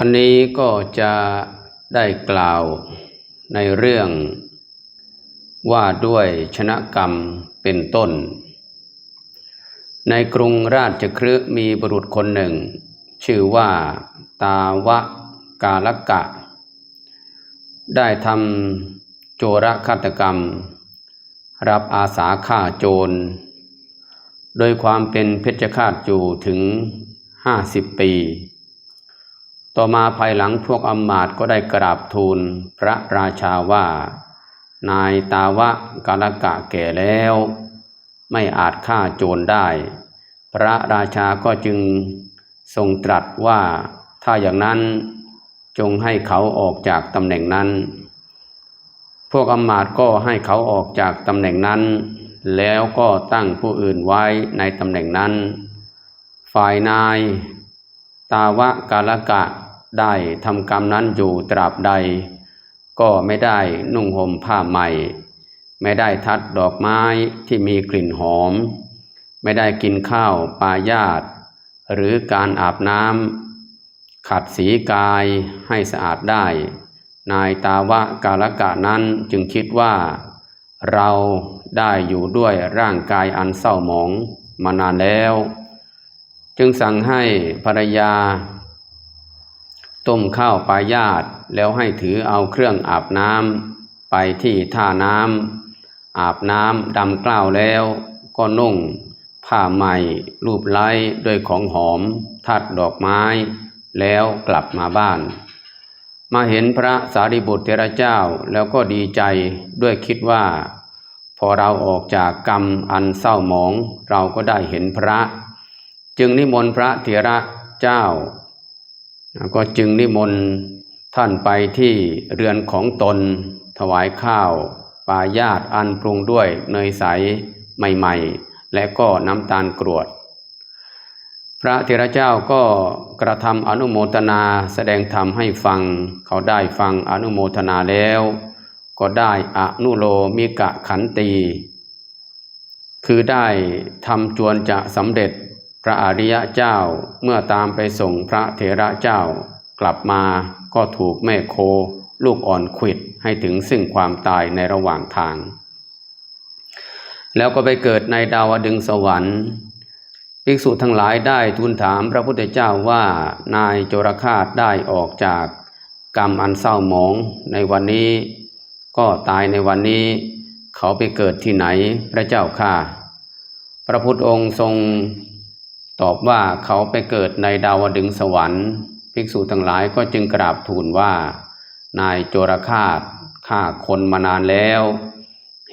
วันนี้ก็จะได้กล่าวในเรื่องว่าด้วยชนะกรรมเป็นต้น ในกรุงราชคฤห์มีบุรุษคนหนึ่ง ชื่อว่าตาวะกาลกะ ได้ทำโจรฆาตกรรม รับอาสาฆ่าโจร โดยความเป็นเพชฌฆาตอยู่ถึงห้าสิบปี ต่อมาภายหลังพวกอำมาตก็ได้กราบทูลพระราชาว่า นายตาวะกาลกะแก่แล้ว ไม่อาจฆ่าโจรได้ พระราชาก็จึงทรงตรัสว่าถ้าอย่างนั้นจงให้เขาออกจากตำแหน่งนั้น พวกอำมาตก็ให้เขาออกจากตำแหน่งนั้น แล้วก็ตั้งผู้อื่นไว้ในตำแหน่งนั้น ฝ่ายนาย ตาวะกาลกะ ได้ทำกรรมนั้นอยู่ตราบใด ก็ไม่ได้นุ่งห่มผ้าใหม่ ไม่ได้ทัดดอกไม้ที่มีกลิ่นหอม ไม่ได้กินข้าวปลายาตหรือการอาบน้ำขัดสีกายให้สะอาดได้ นายตาวะกาลกะนั้นจึงคิดว่า เราได้อยู่ด้วยร่างกายอันเศร้าหมองมานานแล้ว จึงสั่งให้ภรรยา ต้มข้าวปลายาตแล้วให้ถือเอาเครื่องอาบน้ำไปที่ท่าน้ำอาบน้ำดำกล้าวแล้วก็นุ่ง ผ้าใหม่รูปไล้ด้วยของหอมทัดดอกไม้ แล้วกลับมาบ้าน มาเห็นพระสารีบุตรเทระเจ้าแล้วก็ดีใจด้วยคิดว่า พอเราออกจากกรรมอันเศร้าหมองเราก็ได้เห็นพระ จึงนิมนต์พระเถระเจ้า ก็จึงนิมนต์ท่านไปที่เรือนของตน ถวายข้าวปายาตอันปรุงด้วยเนยใสใหม่ๆ และก็น้ำตาลกรวด พระเถระเจ้าก็กระทำอนุโมทนาแสดงธรรมให้ฟัง เขาได้ฟังอนุโมทนาแล้ว ก็ได้อนุโลมิกะขันตี คือได้ทำจวนจะสำเร็จ ระอริยะเจ้าเมื่อตามไปส่งพระเถระเจ้ากลับมาก็ถูกแม่โค ลูกอ่อนขวิดให้ถึงซึ่งความตายในระหว่างทาง แล้วก็ไปเกิดในดาวดึงสวรรค์ภิกษุทั้งหลายได้ทูลถามพระพุทธเจ้าว่านายโจรคาตได้ออกจากกรรมอันเศร้าหมองในวันนี้ ก็ตายในวันนี้ เขาไปเกิดที่ไหนพระเจ้าค่ะ พระพุทธองค์ทรง ตอบว่าเขาไปเกิดในดาวดึงสวรรค์ ภิกษุทั้งหลายก็จึงกราบทูลว่า นายโจรคาตฆ่าคนมานานแล้ว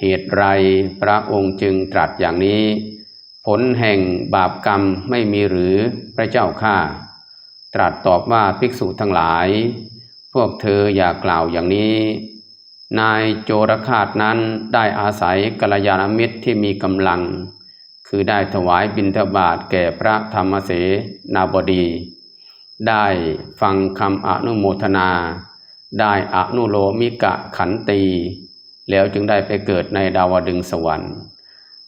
เหตุไรพระองค์จึงตรัสอย่างนี้ ผลแห่งบาปกรรมไม่มีหรือพระเจ้าข้าตรัสตอบว่าภิกษุทั้งหลาย พวกเธออย่ากล่าวอย่างนี้ นายโจรคาตนั้นได้อาศัยกัลยาณมิตรที่มีกำลัง คือได้ถวายบิณฑบาตแก่พระธรรมเสนาบดี ได้ฟังคำอนุโมทนา ได้อนุโลมิกะขันตี แล้วจึงได้ไปเกิดในดาวดึงสวรรค์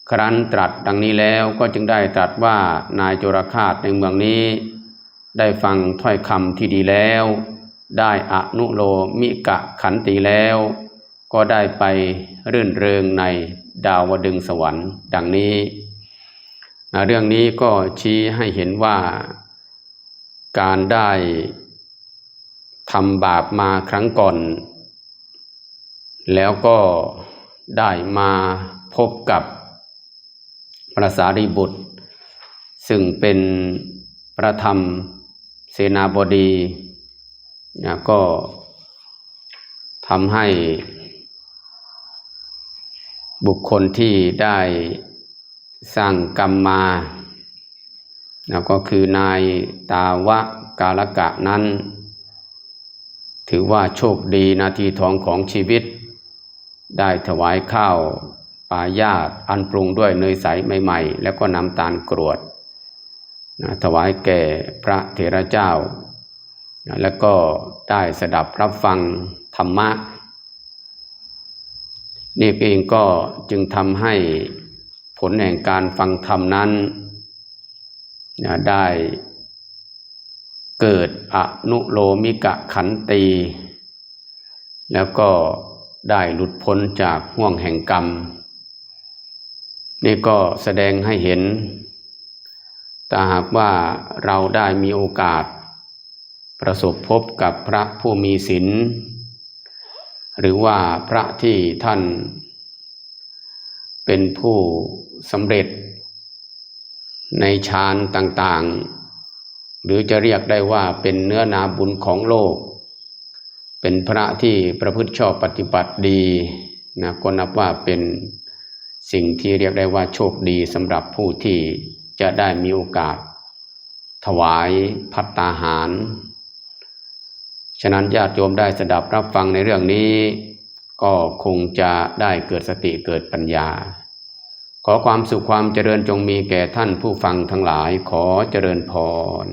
ครั้นตรัสดังนี้แล้วก็จึงได้ตรัสว่านายโจรคาตในเมืองนี้ ได้ฟังถ้อยคำที่ดีแล้ว ได้อนุโลมิกะขันตีแล้ว ก็ได้ไปรื่นเริงในดาวดึงสวรรค์ ดังนี้ เรื่องนี้ก็ชี้ให้เห็นว่าการได้ทำบาปมาครั้งก่อน แล้วก็ได้มาพบกับพระสารีบุตร ซึ่งเป็นประธรรมเสนาบดีนะก็ทำให้บุคคลที่ได้ สร้างกรรมมานะก็คือนายตาวะกาลกะนั้น ถือว่าโชคดีนาทีทองของชีวิต ได้ถวายข้าวปายาตอันปรุงด้วยเนยใสใหม่ ๆ แล้วก็น้ำตาลกรวดนะถวายแก่พระเถระเจ้านะแล้วก็ได้สดับรับฟังธรรมะ นี่เองก็จึงทำให้ ผลแห่งการฟังธรรมนั้นได้เกิดอนุโลมิกะขันตี แล้วก็ได้หลุดพ้นจากห่วงแห่งกรรม นี่ก็แสดงให้เห็นแต่หากว่าเราได้มีโอกาส ประสบพบกับพระผู้มีศีลหรือว่าพระที่ท่าน เป็นผู้สำเร็จ ในฌานต่างๆ หรือจะเรียกได้ว่าเป็นเนื้อนาบุญของโลก เป็นพระที่ประพฤติชอบปฏิบัติดีนะก็นับว่าเป็นสิ่งที่เรียกได้ว่าโชคดีสำหรับผู้ที่จะได้มีโอกาส ถวายพัตตาหาร ฉะนั้นญาติโยมได้สดับรับฟังในเรื่องนี้ ก็คงจะได้เกิดสติเกิดปัญญา ขอความสุขความเจริญจงมีแก่ท่านผู้ฟังทั้งหลายขอเจริญพร